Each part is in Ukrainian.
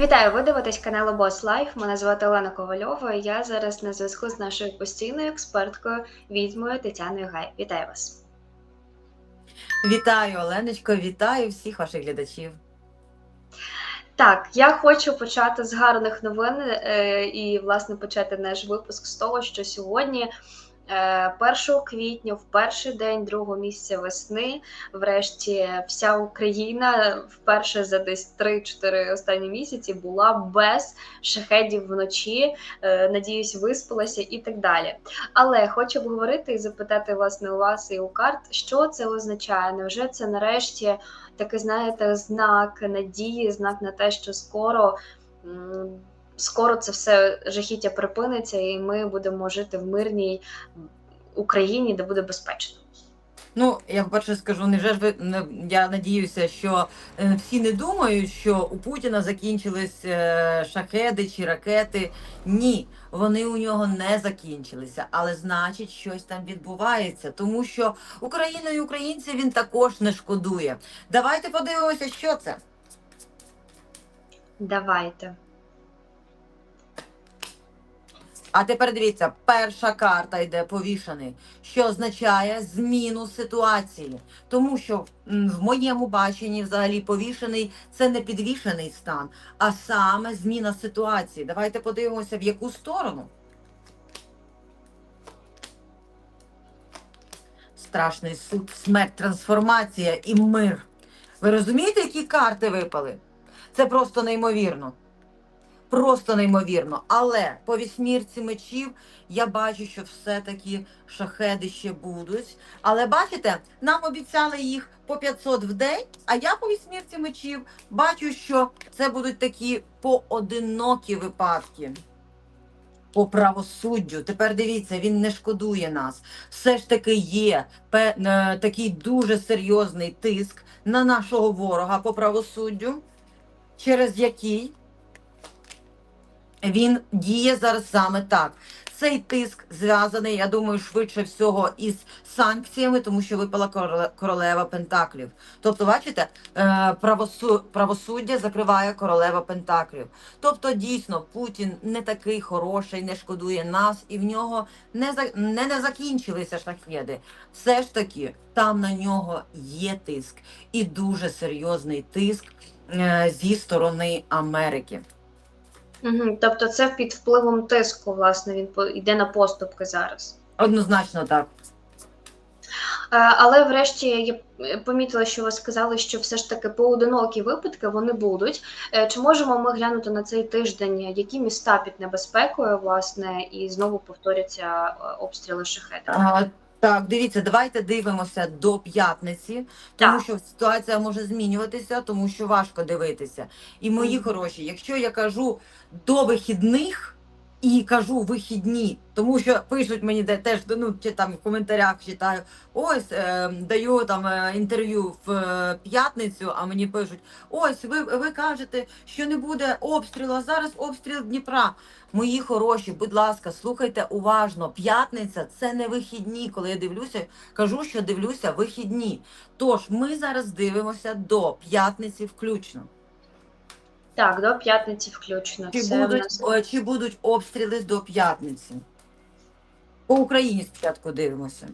Вітаю, ви дивитесь канал Boss Life. Мене звати Олена Ковальова. і Я зараз на зв'язку з нашою постійною експерткою відьмою Тетяною Гай. Вітаю вас. Вітаю, Оленочко, вітаю всіх ваших глядачів. Так, я хочу почати з гарних новин е, і, власне, почати наш випуск з того, що сьогодні, 1 квітня, в перший день другого місяця весни, врешті, вся Україна вперше за десь 3-4 останні місяці була без шахедів вночі. Е, Надіюсь, виспалася і так далі. Але хочу обговорити і запитати власне у вас і у карт, що це означає? Невже це нарешті? такий, знаєте, знак надії, знак на те, що скоро. Скоро це все жахіття припиниться, і ми будемо жити в мирній Україні, де буде безпечно. Ну, я вперше скажу, невже ж ви не- я надіюся, що е, всі не думають, що у Путіна закінчились е, шахеди чи ракети. Ні, вони у нього не закінчилися, але значить, щось там відбувається, тому що Україну і українців він також не шкодує. Давайте подивимося, що це. Давайте. А тепер дивіться, перша карта йде повішений, що означає зміну ситуації. Тому що в моєму баченні взагалі повішений це не підвішений стан, а саме зміна ситуації. Давайте подивимося, в яку сторону. Страшний суд, смерть, трансформація і мир. Ви розумієте, які карти випали? Це просто неймовірно просто неймовірно. Але по вісьмірці мечів я бачу, що все-таки шахеди ще будуть. Але бачите, нам обіцяли їх по 500 в день, а я по вісьмірці мечів бачу, що це будуть такі поодинокі випадки. По правосуддю. Тепер дивіться, він не шкодує нас. Все ж таки є пе- е, такий дуже серйозний тиск на нашого ворога по правосуддю, через який він діє зараз саме так. Цей тиск зв'язаний, я думаю, швидше всього із санкціями, тому що випала короле- королева Пентаклів. Тобто, бачите, е, правосуддя закриває королева Пентаклів. Тобто, дійсно, Путін не такий хороший, не шкодує нас, і в нього не не, не закінчилися шахеди. Все ж таки, там на нього є тиск, і дуже серйозний тиск е, зі сторони Америки. Угу. Тобто, це під впливом тиску, власне, він йде на поступки зараз. Однозначно так. Е, Але врешті я е, помітила, що ви сказали, що все ж таки поодинокі випадки вони будуть. Е, Чи можемо ми глянути на цей тиждень, які міста під небезпекою, власне, і знову повторяться обстріли шахеди? Так, дивіться, давайте дивимося до п'ятниці, тому Так. що ситуація може змінюватися, тому що важко дивитися. І мої хороші, якщо я кажу до вихідних і кажу вихідні, тому що пишуть мені де теж ну чи там в коментарях читаю, ось е, даю там е, інтерв'ю в е, п'ятницю, а мені пишуть: ось ви, ви кажете, що не буде обстрілу, а зараз обстріл Дніпра. Мої хороші, будь ласка, слухайте уважно. П'ятниця це не вихідні. Коли я дивлюся, кажу, що дивлюся вихідні. Тож ми зараз дивимося до п'ятниці включно. Так, до п'ятниці включно. Чи Це в будуть, нас- о, чи будуть обстріли до п'ятниці? По Україні спочатку дивимося.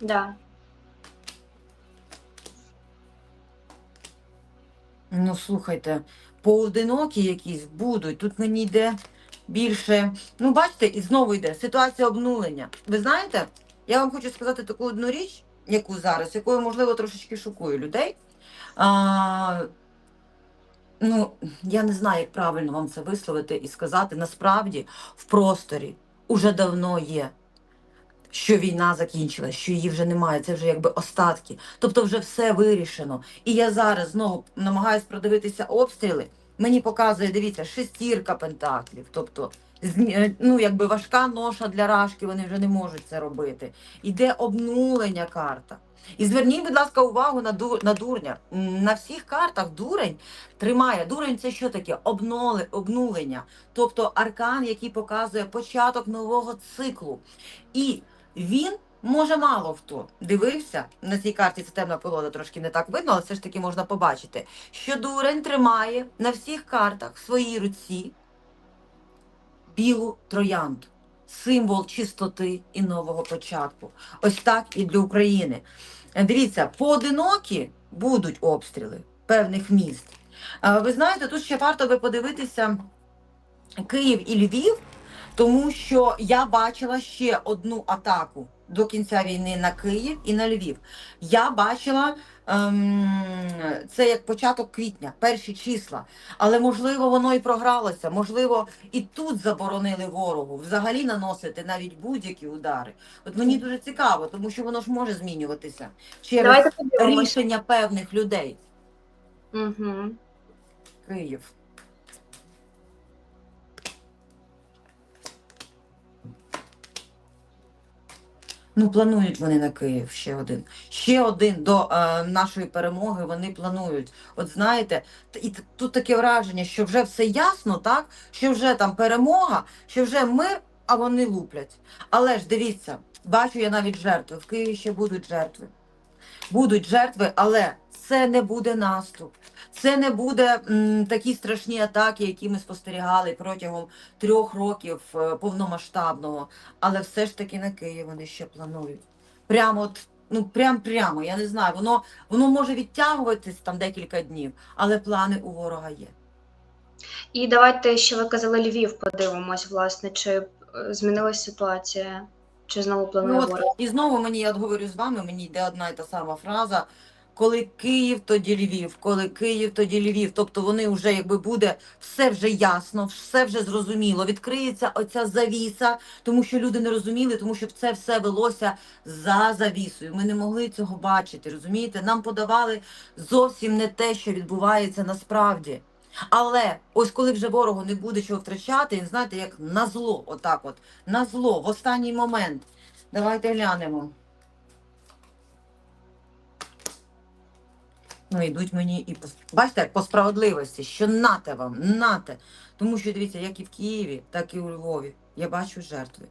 Да. Ну, слухайте, поодинокі якісь будуть. Тут мені йде більше. Ну, бачите, і знову йде ситуація обнулення. Ви знаєте, я вам хочу сказати таку одну річ, яку зараз, якою, можливо, трошечки шокую людей. А, ну, я не знаю, як правильно вам це висловити і сказати. Насправді, в просторі уже давно є. Що війна закінчилась, що її вже немає, це вже якби остатки. Тобто вже все вирішено. І я зараз знову намагаюсь продивитися обстріли. Мені показує, дивіться, шестірка пентаклів. Тобто, ну якби важка ноша для рашки, вони вже не можуть це робити. Іде обнулення карта. І зверніть, будь ласка, увагу на ду- на дурня. На всіх картах дурень тримає. Дурень це що таке? Обноли, обнулення. Тобто аркан, який показує початок нового циклу. І він Може, мало хто дивився на цій карті. Це темна колода, трошки не так видно, але все ж таки можна побачити, що дурень тримає на всіх картах в своїй руці білу троянду, символ чистоти і нового початку. Ось так і для України. Е, Дивіться, поодинокі будуть обстріли певних міст. Ви знаєте, тут ще варто би подивитися Київ і Львів, тому що я бачила ще одну атаку до кінця війни на Київ і на Львів. Я бачила це як початок квітня, перші числа. Але можливо воно і програлося. Можливо, і тут заборонили ворогу взагалі наносити навіть будь-які удари. От мені дуже цікаво, тому що воно ж може змінюватися через рішення певних людей. Угу. Київ. Ну, планують вони на Київ ще один. Ще один до е, нашої перемоги вони планують. От знаєте, і тут таке враження, що вже все ясно, так? Що вже там перемога, що вже мир, а вони луплять. Але ж дивіться, бачу я навіть жертви. В Києві ще будуть жертви. Будуть жертви, але це не буде наступ. Це не буде м, такі страшні атаки, які ми спостерігали протягом трьох років е, повномасштабного. Але все ж таки на Київ вони ще планують. Прямо от, ну прям прямо, я не знаю, воно, воно може відтягуватись там декілька днів, але плани у ворога є. І давайте ще ви казали Львів, подивимось, власне, чи е, змінилась ситуація, чи знову планує Ну, ворог. і знову мені, я говорю з вами, мені йде одна і та сама фраза. Коли Київ, тоді Львів, коли Київ, тоді Львів. Тобто вони вже якби буде все вже ясно, все вже зрозуміло. Відкриється оця завіса, тому що люди не розуміли, тому що це все велося за завісою. Ми не могли цього бачити. Розумієте? Нам подавали зовсім не те, що відбувається насправді. Але ось коли вже ворогу не буде чого втрачати, він знаєте, як на зло, отак, от на зло, в останній момент. Давайте глянемо. Ну, йдуть мені і бачите, як по справедливості, що нате вам, нате. Тому що дивіться, як і в Києві, так і у Львові. Я бачу жертви.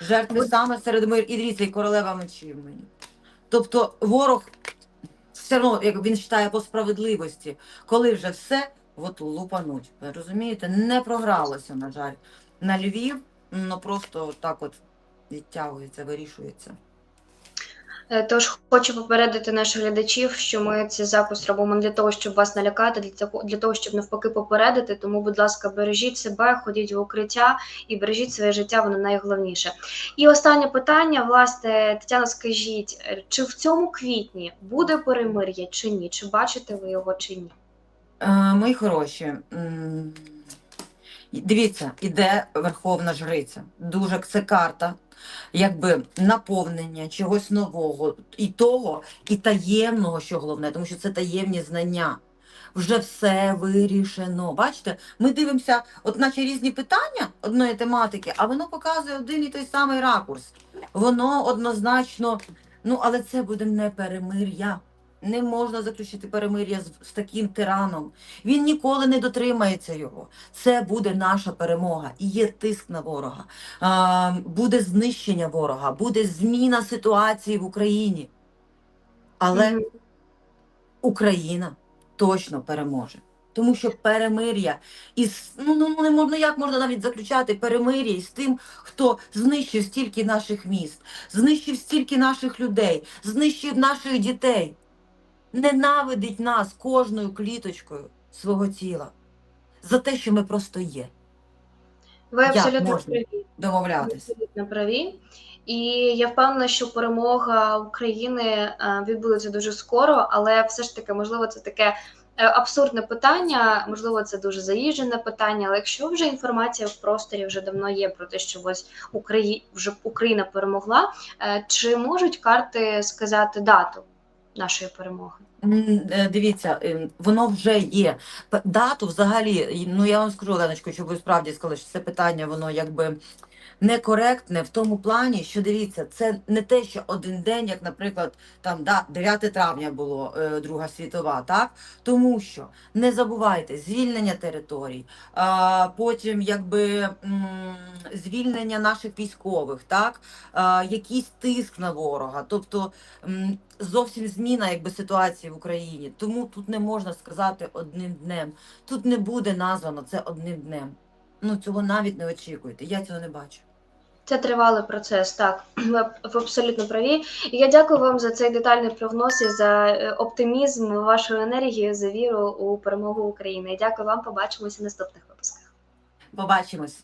Жертви Ви- саме серед мир. І дивіться, і королева мечів мені. Тобто ворог все одно, як він вважає по справедливості, коли вже все, от лупануть. Ви розумієте, не програлося, на жаль. На Львів, ну просто так от відтягується, вирішується. Е, Тож хочу попередити наших глядачів, що ми цей запис робимо не для того, щоб вас налякати, для того, щоб навпаки попередити. Тому, будь ласка, бережіть себе, ходіть в укриття і бережіть своє життя, воно найголовніше. І останнє питання, власне, Тетяна, скажіть, е, чи в цьому квітні буде перемир'я чи ні? Чи бачите ви його чи ні? Е, мої хороші, дивіться, іде Верховна Жриця. Дуже це карта, якби наповнення чогось нового, і того, і таємного, що головне, тому що це таємні знання. Вже все вирішено. Бачите, ми дивимося, от наче різні питання одної тематики, а воно показує один і той самий ракурс. Воно однозначно, ну але це буде не перемир'я. Не можна заключити перемир'я з, з таким тираном. Він ніколи не дотримається його. Це буде наша перемога. І є тиск на ворога. А, буде знищення ворога, буде зміна ситуації в Україні. Але Україна точно переможе. Тому що перемир'я із ну, ну ну, не можна як можна навіть заключати перемир'я із тим, хто знищив стільки наших міст, знищив стільки наших людей, знищив наших дітей, ненавидить нас кожною кліточкою свого тіла за те, що ми просто є. Ви Як абсолютно можна? праві. Ви Домовлятись. абсолютно праві. І я впевнена, що перемога України е, відбудеться дуже скоро, але все ж таки, можливо, це таке е, абсурдне питання, можливо, це дуже заїжджене питання. Але якщо вже інформація в просторі вже давно є про те, що ось Украї... вже Україна перемогла, е, чи можуть карти сказати дату нашої перемоги? Е, Дивіться, е, воно вже є. Дату взагалі, ну я вам скажу, Оленочко, щоб ви справді сказали, що це питання, воно якби некоректне в тому плані, що дивіться, це не те, що один день, як, наприклад, там да, 9 травня було е, Друга світова, так? Тому що не забувайте звільнення територій, а, потім якби м, звільнення наших військових, так? А, якийсь тиск на ворога, тобто м, зовсім зміна якби ситуації в Україні. Тому тут не можна сказати одним днем. Тут не буде названо це одним днем. Ну цього навіть не очікуйте. Я цього не бачу. Це тривалий процес, так ви аб- абсолютно праві. І я дякую вам за цей детальний прогноз і за е, оптимізм, вашу енергію, за віру у перемогу України. І дякую вам. Побачимося в наступних випусках. Побачимось.